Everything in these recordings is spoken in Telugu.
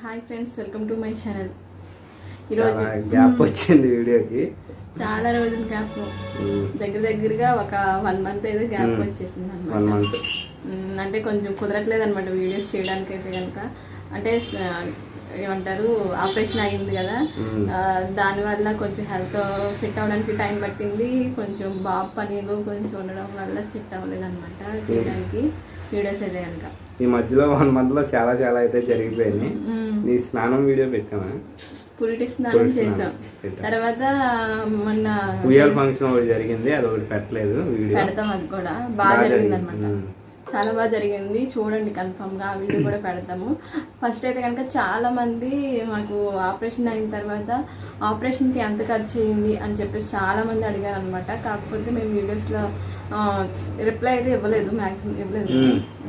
Hi friends welcome to my channel. ఈరోజు గ్యాప్ వచ్చింది వీడియోకి. చాలా రోజుల గ్యాప్. దగ్గర దగ్గరగా ఒక వన్ మంత్ అయితే గ్యాప్ వచ్చేసింది అనమాట అంటే కొంచెం కుదరట్లేదు అనమాట వీడియోస్ చేయడానికి అయితే కనుక అంటే ఏమంటారు ఆపరేషన్ అయింది కదా. దానివల్ల కొంచెం హెల్త్ సెట్ అవ్వడానికి టైం పట్టింది. కొంచెం బాబు పనిలో కొంచెం ఉండడం వల్ల సెట్ అవ్వలేదు అనమాట చేయడానికి వీడియోస్ అయితే కనుక ఈ మధ్యలో వన్ మంత్లో చాలా చాలా అయితే జరిగిపోయింది నీ స్నానం వీడియో పెట్టామా పురిటి స్నానం చేసాం. తర్వాత మొన్న ఉయ్యాల ఫంక్షన్ ఒకటి జరిగింది అది ఒకటి పెట్టలేదు వీడియో. పెడతాం అది కూడా. బాగా జరిగింది. అనమాట. చాలా బాగా జరిగింది. చూడండి కన్ఫర్మ్గా ఆ వీడియో కూడా పెడతాము. ఫస్ట్ అయితే కనుక చాలా మంది మాకు ఆపరేషన్ అయిన తర్వాత ఆపరేషన్కి ఎంత ఖర్చు అయింది అని చెప్పేసి చాలా మంది అడిగారు అనమాట కాకపోతే మేము వీడియోస్లో రిప్లై అయితే ఇవ్వలేదు మాక్సిమం ఇవ్వలేదు.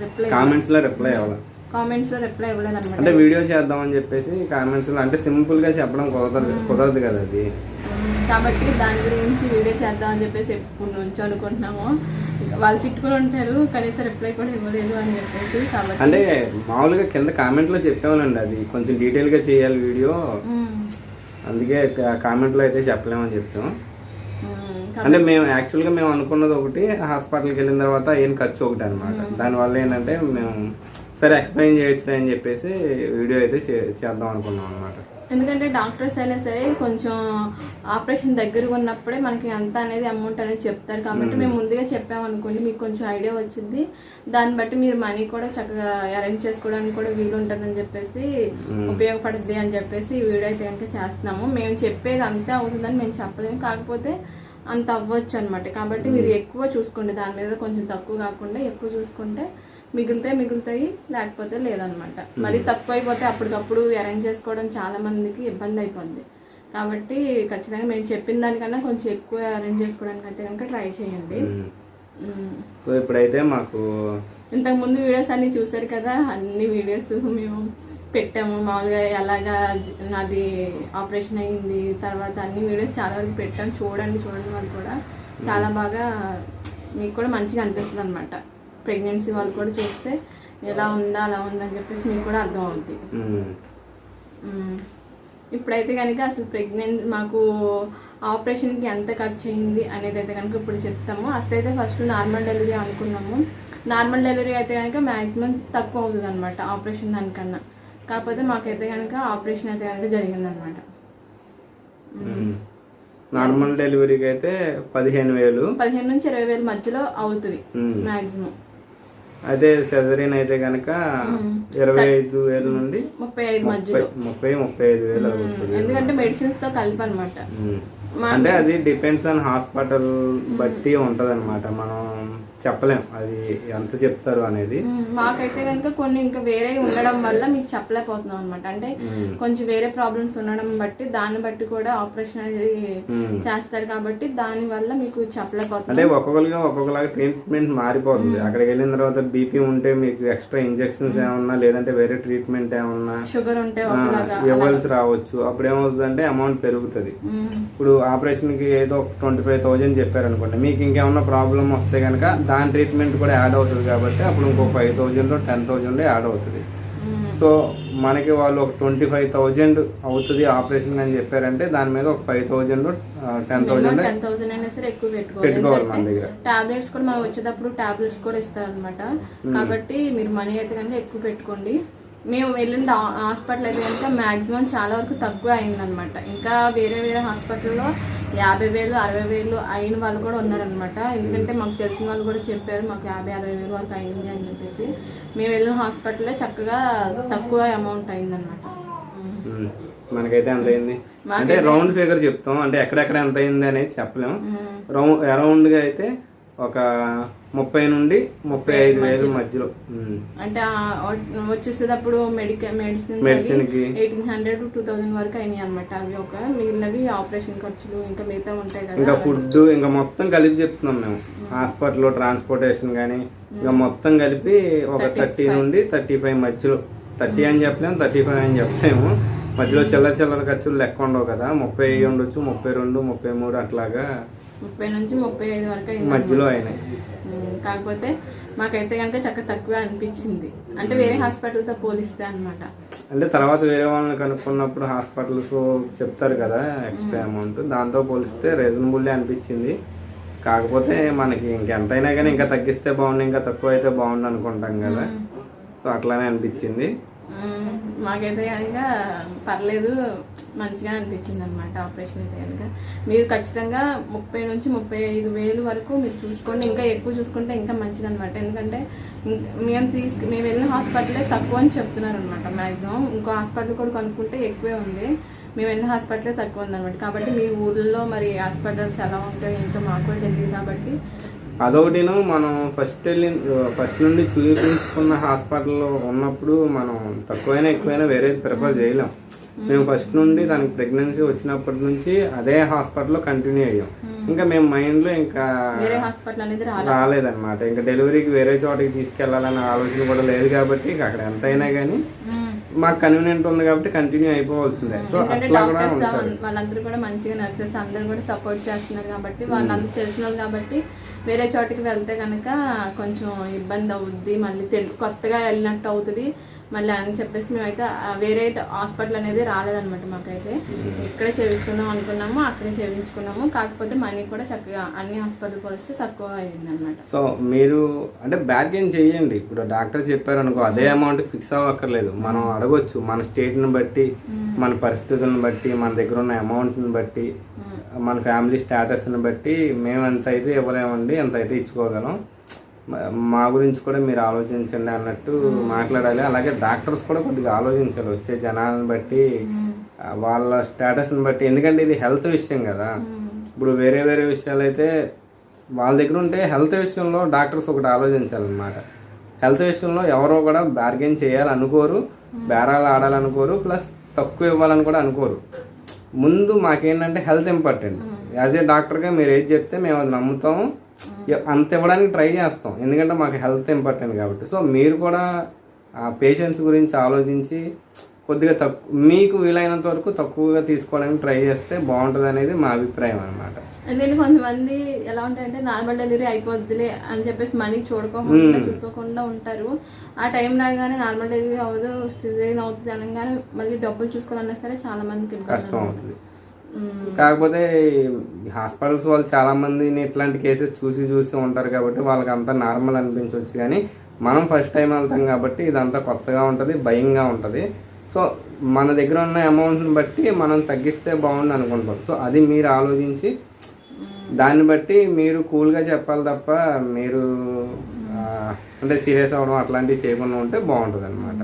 రిప్లై కామెంట్స్లో రిప్లై అవ్వాలి కామెంట్స్లో రిప్లై ఇవ్వలేదు అనమాట అంటే వీడియో చేద్దామని చెప్పేసి కామెంట్స్లో అంటే సింపుల్గా చెప్పడం కుదరదు కుదరదు కదా అది. కాబట్టి దాని గురించి వీడియో చేద్దాం అని చెప్పేసి ఎప్పుడు నుంచి అనుకుంటున్నాము. వాళ్ళు తిట్టుకుని ఉంటారు కనీసం రిప్లై కూడా ఇవ్వలేదు అని చెప్పేసి కాబట్టి అంటే మామూలుగా కింద కామెంట్లో చెప్పామనండి అది. కొంచెం డీటెయిల్గా చేయాలి వీడియో. అందుకే కామెంట్లో అయితే చెప్పలేమని చెప్తాం. అంటే మేము యాక్చువల్గా మేము అనుకున్నది ఒకటి హాస్పిటల్కి వెళ్ళిన తర్వాత ఏం ఖర్చు ఒకటి అనమాట దానివల్ల ఏంటంటే మేము సరే ఎక్స్ప్లెయిన్ చేయొచ్చు అని చెప్పేసి వీడియో అయితే చేద్దాం అనుకున్నాం అనమాట ఎందుకంటే డాక్టర్స్ అయినా సరే కొంచెం ఆపరేషన్ దగ్గర ఉన్నప్పుడే మనకి ఎంత అనేది అమౌంట్ అనేది చెప్తారు. కాబట్టి మేము. ముందుగా చెప్పామనుకోండి మీకు కొంచెం ఐడియా వచ్చింది. దాన్ని బట్టి మీరు మనీ కూడా చక్కగా అరేంజ్ చేసుకోవడానికి కూడా వీలు ఉంటుందని చెప్పేసి ఉపయోగపడుద్ది అని చెప్పేసి ఈ వీడియో అయితే కనుక చేస్తున్నాము. మేము చెప్పేది అంతే అవుతుందని మేము చెప్పలేము. కాకపోతే అంత అవ్వచ్చు అనమాట కాబట్టి మీరు ఎక్కువ చూసుకోండి. దాని మీద కొంచెం తక్కువ కాకుండా ఎక్కువ చూసుకుంటే మిగిలితే మిగులుతాయి లేకపోతే లేదనమాట. మరి తక్కువ అయిపోతే అప్పటికప్పుడు అరేంజ్ చేసుకోవడం చాలా మందికి ఇబ్బంది అయిపోద్ది. కాబట్టి ఖచ్చితంగా మేము చెప్పిన దానికన్నా కొంచెం ఎక్కువ అరేంజ్ చేసుకోవడానికి అయితే కనుక ట్రై చేయండి. సో ఇప్పుడైతే మాకు ఇంతకు ముందు వీడియోస్ అన్ని చూసారు కదా అన్ని వీడియోస్ మేము పెట్టాము. మామూలుగా ఎలాగా నాది ఆపరేషన్ అయ్యింది తర్వాత అన్ని వీడియోస్ చాలా వరకు పెట్టాము చూడండి చూడండి వాళ్ళు కూడా. చాలా బాగా మీకు కూడా మంచిగా అనిపిస్తుంది అనమాట ప్రెగ్నెన్సీ వాళ్ళు కూడా చూస్తే ఎలా ఉందా అలా ఉందని చెప్పేసి మీకు కూడా అర్థం అవుద్ది. ఇప్పుడైతే కనుక అసలు ప్రెగ్నెంట్ మాకు ఆపరేషన్కి ఎంత ఖర్చు అయింది అనేది అయితే కనుక ఇప్పుడు చెప్తాము. అసలు అయితే ఫస్ట్ నార్మల్ డెలివరీ అనుకున్నాము. నార్మల్ డెలివరీ అయితే కనుక మ్యాక్సిమం తక్కువ అవుతుంది అనమాట ఆపరేషన్ దానికన్నా. కాకపోతే మాకైతే కనుక ఆపరేషన్ అయితే కనుక జరిగిందనమాట. నార్మల్ డెలివరీకి అయితే పదిహేను వేలు. పదిహేను నుంచి ఇరవై వేల మధ్యలో అవుతుంది. మ్యాక్సిమం అదే సెజరీన్ అయితే కనుక ఇరవై ఐదు వేల నుండి ముప్పై ఐదు ముప్పై ముప్పై ఐదు వేలు ఎందుకంటే మెడిసిన్స్తో కలిపి అనమాట. అంటే అది డిపెండ్స్ ఆన్ హాస్పిటల్ బట్టి ఉంటది మనం చెప్పలేం అది ఎంత చెప్తారు అనేది. మాకైతే కనుక కొన్ని ఇంకా వేరే ఉండడం వల్ల మీకు చెప్పలేకపోతున్నాం అనమాట అంటే. కొంచెం వేరే ప్రాబ్లమ్స్ ఉండడం బట్టి దాన్ని బట్టి కూడా ఆపరేషన్ అనేది. చేస్తారు కాబట్టి దాని వల్ల మీకు చెప్పలేకపోతున్నాం. అంటే ఒక్కొక్కరిగా ఒక్కొక్కలాగా ట్రీట్మెంట్ మారిపోతుంది. అక్కడికి వెళ్ళిన తర్వాత బీపీ ఉంటే మీకు ఎక్స్ట్రా ఇంజెక్షన్స్ ఏమన్నా లేదంటే వేరే ట్రీట్మెంట్ ఏమన్నా షుగర్ ఉంటే ఇవ్వాల్సి రావచ్చు. అప్పుడు ఏమవుతుందంటే అమౌంట్ పెరుగుతుంది. ఇప్పుడు ఆపరేషన్కి ఏదో ట్వంటీ ఫైవ్ థౌజండ్ చెప్పారనుకోండి మీకు ఇంకేమన్నా ప్రాబ్లం వస్తే కనుక దాని ట్రీట్మెంట్ కూడా యాడ్ అవుతుంది కాబట్టి అప్పుడు ఇంకో five thousand ten thousand add అవుతుంది. సో మనకి వాళ్ళు ఒక ట్వంటీ ఫైవ్ థౌజండ్ అవుతుంది ఆపరేషన్ అని చెప్పారంటే దాని మీద ఒక ఫైవ్ థౌజండ్ టెన్ థౌజండ్ పెట్టుకోవాలి. మన దగ్గర. టాబ్లెట్స్ కూడా మనం వచ్చేటప్పుడు టాబ్లెట్స్ కూడా ఇస్తారనమాట కాబట్టి మీరు మనీ అయితే కనుక ఎక్కువ పెట్టుకోండి. మేము వెళ్ళిన హాస్పిటల్ అయితే కనుక మాక్సిమం చాలా వరకు తక్కువ అయిందనమాట. ఇంకా వేరే వేరే హాస్పిటల్లో యాభై వేలు అరవై వేలు అయిన వాళ్ళు కూడా ఉన్నారనమాట. ఎందుకంటే మాకు తెలిసిన వాళ్ళు కూడా చెప్పారు మాకు యాభై అరవై వేలు వరకు అయింది అని చెప్పేసి. మేము వెళ్ళిన హాస్పిటల్లో చక్కగా తక్కువ అమౌంట్ అయిందనమాట. మనకైతే ఎంత అయింది? అంటే రౌండ్ ఫిగర్ చెప్తాం. అంటే ఎక్కడెక్కడ ఎంత అయింది అనేది చెప్పలేము. రౌండ్ అరౌండ్గా అయితే ఒక ముప్పై నుండి ముప్పై ఐదు వేలు మధ్యలో. అంటే వచ్చేసేటప్పుడు మెడికల్కి. ఎయిటీన్ హండ్రెడ్ టూ థౌసండ్ వరకు అయినాయి అనమాట అవి ఒక మిగిలినవి ఆపరేషన్ ఖర్చులు ఇంకా మిగతా ఉంటాయి కదా. ఇంకా ఫుడ్ ఇంకా మొత్తం కలిపి చెప్తున్నాం మేము. హాస్పిటల్ ట్రాన్స్పోర్టేషన్ కానీ ఇంకా మొత్తం కలిపి ఒక థర్టీ నుండి థర్టీ ఫైవ్ మధ్యలో. థర్టీ అని చెప్పలేము థర్టీ ఫైవ్ అని చెప్పలేము. మధ్యలో చిల్లర చిల్లర ఖర్చులు లెక్క ఉండవు కదా. ముప్పై ఉండొచ్చు ముప్పై రెండు ముప్పై మూడు అట్లాగా ముప్పై నుంచి ముప్పై ఐదు వరకు మధ్యలో అయినాయి. కాకపోతే మాకైతే కనుక చక్క తక్కువ అనిపించింది. అంటే వేరే హాస్పిటల్తో పోలిస్తే అన్నమాట. అంటే తర్వాత వేరే వాళ్ళని కనుక్కున్నప్పుడు హాస్పిటల్స్ చెప్తారు కదా ఎక్స్ట్రా అమౌంట్. దాంతో పోలిస్తే రీజనబుల్లే అనిపించింది. కాకపోతే మనకి ఇంకెంతైనా కానీ ఇంకా తగ్గిస్తే బాగుండు ఇంకా తక్కువ అయితే బాగుండు అనుకుంటాం కదా. సో అట్లానే అనిపించింది. మాకైతే కనుక పర్లేదు మంచిగా అనిపించింది అనమాట ఆపరేషన్ అయితే కనుక. మీరు ఖచ్చితంగా ముప్పై నుంచి ముప్పై ఐదు వేలు వరకు మీరు చూసుకోండి ఇంకా ఎక్కువ చూసుకుంటే ఇంకా మంచిది అనమాట ఎందుకంటే మేము తీసుకు మేము వెళ్ళిన హాస్పిటలే తక్కువ అని చెప్తున్నారు అనమాట మ్యాక్సిమం ఇంకో హాస్పిటల్ కూడా కనుక్కుంటే ఎక్కువే ఉంది. మేము వెళ్ళిన హాస్పిటలే తక్కువ ఉందన్నమాట. కాబట్టి మీ ఊళ్ళో మరి హాస్పిటల్స్ ఎలా ఉంటాయో ఏంటో మాకు తెలియదు కాబట్టి అదొకటిను మనం ఫస్ట్ వెళ్ళి ఫస్ట్ నుండి చూపించుకున్న హాస్పిటల్లో ఉన్నప్పుడు మనం తక్కువైనా ఎక్కువైనా వేరే ప్రిఫర్ చేయలేం. మేము ఫస్ట్ నుండి దానికి ప్రెగ్నెన్సీ వచ్చినప్పటి నుంచి అదే హాస్పిటల్లో కంటిన్యూ అయ్యాం. ఇంకా మేము మైండ్లో ఇంకా రాలేదన్నమాట. ఇంకా డెలివరీకి వేరే చోటకి తీసుకెళ్ళాలనే ఆలోచన కూడా లేదు కాబట్టి ఇంకా అక్కడ ఎంత అయినా కానీ మ్మ్. మాకు కన్వీనియంట్ ఉంది కాబట్టి కంటిన్యూ అయిపోవాల్సిందే. సో అట్లా కూడా వాళ్ళందరూ కూడా మంచిగా నర్సెస్ అందరూ కూడా సపోర్ట్ చేస్తున్నారు కాబట్టి వాళ్ళందరూ తెలిసిన వాళ్ళు కాబట్టి వేరే చోటికి వెళ్తే కనుక కొంచెం ఇబ్బంది అవుద్ది మళ్ళీ కొత్తగా వెళ్ళినట్టు అవుతుంది. మళ్ళీ అని చెప్పేసి మేమైతే వేరే హాస్పిటల్ అనేది రాలేదన్నమాట మాకైతే. ఇక్కడే చేయించుకుందాం అనుకున్నాము అక్కడే చేయించుకున్నాము. కాకపోతే మనీ కూడా చక్కగా అన్ని హాస్పిటల్ పోలిస్తే తక్కువ అయింది అనమాట సో మీరు అంటే బ్యార్గెన్ చేయండి. ఇప్పుడు డాక్టర్ చెప్పారు అనుకో అదే అమౌంట్ ఫిక్స్ అవ్వక్కర్లేదు. మనం అడగొచ్చు. మన స్టేట్ని బట్టి మన పరిస్థితులను బట్టి మన దగ్గర ఉన్న అమౌంట్ని బట్టి మన ఫ్యామిలీ స్టేటస్ని బట్టి మేము ఎంత అయితే ఇవ్వలేమండి ఎంత అయితే ఇచ్చుకోగలం. మ- గురించి కూడా మీరు ఆలోచించండి అన్నట్టు మాట్లాడాలి. అలాగే డాక్టర్స్ కూడా కొద్దిగా ఆలోచించాలి వచ్చే జనాలను బట్టి వాళ్ళ స్టేటస్ని బట్టి. ఎందుకంటే ఇది హెల్త్ విషయం కదా. ఇప్పుడు వేరే వేరే విషయాలు అయితే వాళ్ళ దగ్గర ఉంటే హెల్త్ విషయంలో డాక్టర్స్ ఒకటి ఆలోచించాలన్నమాట. హెల్త్ విషయంలో ఎవరో కూడా బార్గెన్ చేయాలనుకోరు బేరాలు ఆడాలనుకోరు ప్లస్ తక్కువ ఇవ్వాలని కూడా అనుకోరు. ముందు మాకేంటంటే హెల్త్ ఇంపార్టెంట్. యాజ్ ఏ డాక్టర్గా మీరు ఏది చెప్తే మేము అది నమ్ముతాము. అంత ఇవ్వడానికి ట్రై చేస్తాం. ఎందుకంటే మాకు హెల్త్ ఇంపార్టెంట్ కాబట్టి. సో మీరు కూడా ఆ పేషెంట్స్ గురించి ఆలోచించి కొద్దిగా తక్కువ మీకు వీలైనంత వరకు తక్కువగా తీసుకోవడానికి ట్రై చేస్తే బాగుంటుంది అనేది మా అభిప్రాయం అనమాట ఎందుకంటే కొంతమంది ఎలా ఉంటాయంటే నార్మల్ డెలివరీ అయిపోద్దిలే అని చెప్పేసి మనీ చూడకోకుండా చూసుకోకుండా ఉంటారు. ఆ టైం రాగానే నార్మల్ డెలివరీ అవ్వదు సిజరీన్ అవుతుంది అనగానే మళ్ళీ డబ్బులు చూసుకోవాలన్నా సరే చాలా మందికి కష్టం అవుతుంది. కాకపోతే హాస్పిటల్స్ వాళ్ళు చాలా మందిని ఇట్లాంటి కేసెస్ చూసి చూసి ఉంటారు కాబట్టి వాళ్ళకి అంతా నార్మల్ అనిపించవచ్చు కానీ మనం ఫస్ట్ టైం వెళ్తాం కాబట్టి ఇదంతా కొత్తగా ఉంటుంది భయంగా ఉంటుంది. సో మన దగ్గర ఉన్న అమౌంట్ని బట్టి మనం తగ్గిస్తే బాగుండు అనుకుంటాం. సో అది మీరు ఆలోచించి దాన్ని బట్టి మీరు కూల్గా చెప్పాలి తప్ప మీరు అంటే సీరియస్ అవ్వడం అట్లాంటివి చేయకుండా ఉంటే బాగుంటుంది అనమాట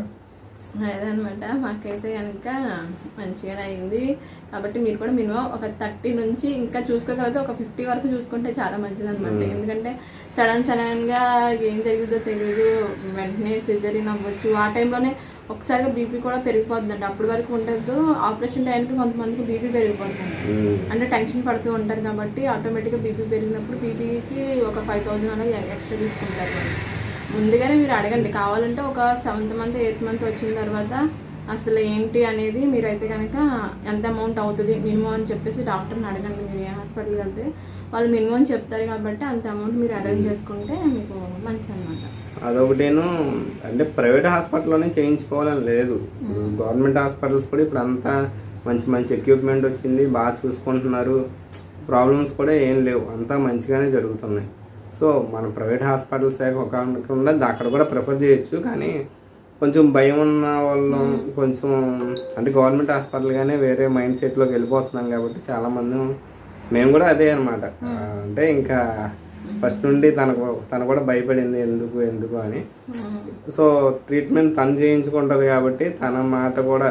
అదనమాట. మాకైతే కనుక మంచిగానే అయింది. కాబట్టి మీరు కూడా మినిమం ఒక థర్టీ నుంచి ఇంకా చూసుకోగలిగితే ఒక ఫిఫ్టీ వరకు చూసుకుంటే చాలా మంచిది అనమాట ఎందుకంటే సడన్ సడన్గా ఏం జరుగుతుందో తెలియదు వెంటనే సిజరీన్ అవ్వచ్చు. ఆ టైంలోనే ఒకసారిగా బీపీ కూడా పెరిగిపోతుందంట అప్పటి వరకు ఉండదు. ఆపరేషన్ టైంకి కొంతమందికి బీపీ పెరిగిపోతుంది. అంటే టెన్షన్ పడుతూ ఉంటారు కాబట్టి ఆటోమేటిక్గా బీపీ పెరిగినప్పుడు బీపీకి ఒక ఫైవ్ థౌజండ్ అనేది ఎక్స్ట్రా తీసుకుంటారు. ముందుగానే మీరు అడగండి. కావాలంటే ఒక సెవెంత్ మంత్ ఎయిత్ మంత్ వచ్చిన తర్వాత అసలు ఏంటి అనేది మీరైతే కనుక ఎంత అమౌంట్ అవుతుంది మినిమం అని చెప్పేసి డాక్టర్ని అడగండి. మీరు ఏ హాస్పిటల్కి వెళ్తే వాళ్ళు మినిమం చెప్తారు కాబట్టి అంత అమౌంట్ మీరు అరేంజ్ చేసుకుంటే మీకు మంచిది అనమాట అదొకటేను. అంటే ప్రైవేట్ హాస్పిటల్లోనే చేయించుకోవాలని లేదు. గవర్నమెంట్ హాస్పిటల్స్ కూడా ఇప్పుడు అంతా మంచి మంచి ఎక్విప్మెంట్ వచ్చింది బాగా చూసుకుంటున్నారు. ప్రాబ్లమ్స్ కూడా ఏం లేవు. అంతా మంచిగానే జరుగుతున్నాయి. సో మన ప్రైవేట్ హాస్పిటల్స్ కాకుండా అక్కడ కూడా ప్రిఫర్ చేయొచ్చు కానీ కొంచెం భయం ఉన్న వాళ్ళు కొంచెం అంటే గవర్నమెంట్ హాస్పిటల్ గానే వేరే మైండ్ సెట్లోకి వెళ్ళిపోతున్నాం కాబట్టి చాలా మంది మేము కూడా అదే అనమాట అంటే ఇంకా ఫస్ట్ నుండి తనకు తను కూడా భయపడింది ఎందుకు ఎందుకు అని. సో ట్రీట్మెంట్ తను చేయించుకుంటుంది కాబట్టి తన మాట కూడా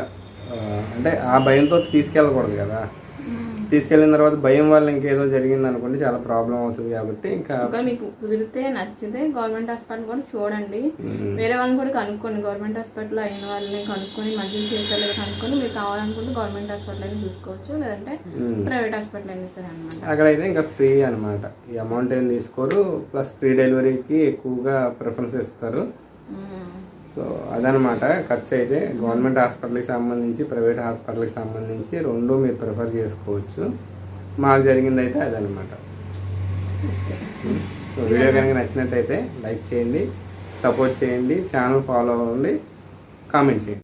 అంటే ఆ భయంతో తీసుకెళ్ళకూడదు కదా. తీసుకెళ్ళిన తర్వాత భయం వల్ల ఇంకేదో జరిగింది అనుకోండి చాలా ప్రాబ్లం అవుతుంది కాబట్టి ఇంకా మీకు కుదిరితే నచ్చితే గవర్నమెంట్ హాస్పిటల్ కూడా చూడండి. వేరే వాళ్ళని కూడా కనుక్కోండి. గవర్నమెంట్ హాస్పిటల్ అయిన వాళ్ళని కనుక్కొని మంచిగా చేసేది కనుక్కొని మీరు కావాలనుకుంటే గవర్నమెంట్ హాస్పిటల్ అయినా చూసుకోవచ్చు. లేదంటే ప్రైవేట్ హాస్పిటల్ అయినా సరే అనమాట అక్కడైతే ఇంకా ఫ్రీ అనమాట ఈ అమౌంట్ ఏం తీసుకోరు. ప్లస్ ఫ్రీ డెలివరీకి ఎక్కువగా ప్రిఫరెన్స్ ఇస్తారు. సో అదనమాట ఖర్చు అయితే గవర్నమెంట్ హాస్పిటల్కి సంబంధించి ప్రైవేట్ హాస్పిటల్కి సంబంధించి రెండు మీరు ప్రిఫర్ చేసుకోవచ్చు. మాకు జరిగింది అయితే అదనమాట సో వీడియో కనుక నచ్చినట్టయితే లైక్ చేయండి సపోర్ట్ చేయండి ఛానల్ ఫాలో అవ్వండి కామెంట్ చేయండి.